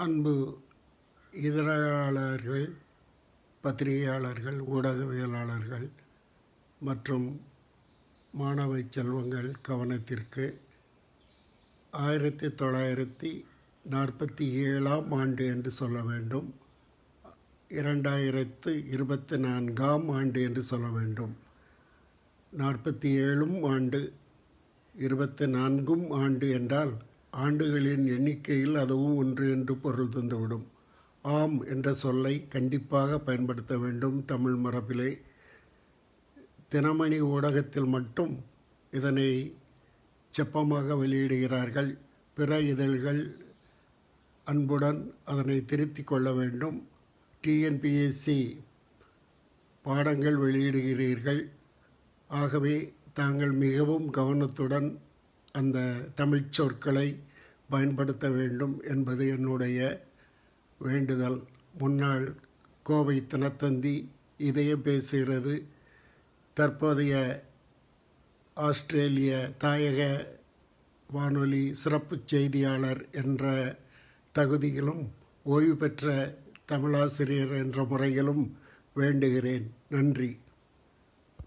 அன்பு இதழாளர்கள் பத்திரிகையாளர்கள் ஊடகவியலாளர்கள் மற்றும் மாணவ செல்வங்கள் கவனத்திற்கு ஆயிரத்தி தொள்ளாயிரத்தி நாற்பத்தி ஏழாம் ஆண்டு என்று சொல்ல வேண்டும். இரண்டாயிரத்து இருபத்தி நான்காம் ஆண்டு என்று சொல்ல வேண்டும். நாற்பத்தி ஏழும் ஆண்டு இருபத்தி நான்கும் ஆண்டு என்றால் ஆண்டுகளின் எண்ணிக்கையில் அதுவும் ஒன்று என்று பொருள் தந்துவிடும். ஆம் என்ற சொல்லை கண்டிப்பாக பயன்படுத்த வேண்டும் தமிழ் மரபிலே. தினமணி ஊடகத்தில் மட்டும் இதனை செப்பமாக வெளியிடுகிறார்கள். பிற இதழ்கள் அன்புடன் அதனை திருத்திக் கொள்ள வேண்டும். டிஎன்பிஎஸ்சி பாடங்கள் வெளியிடுகிறீர்கள். ஆகவே தாங்கள் மிகவும் கவனத்துடன் அந்த தமிழ்ச் சொற்களை பயன்படுத்த வேண்டும் என்பது என்னுடைய வேண்டுதல். முன்னாள் கோவை தினத்தந்தி இதயம் பேசுகிறது. தற்போதைய ஆஸ்திரேலிய தாயக வானொலி சிறப்பு செய்தியாளர் என்ற தகுதியிலும் ஓய்வு பெற்ற தமிழாசிரியர் என்ற முறையிலும் வேண்டுகிறேன். நன்றி.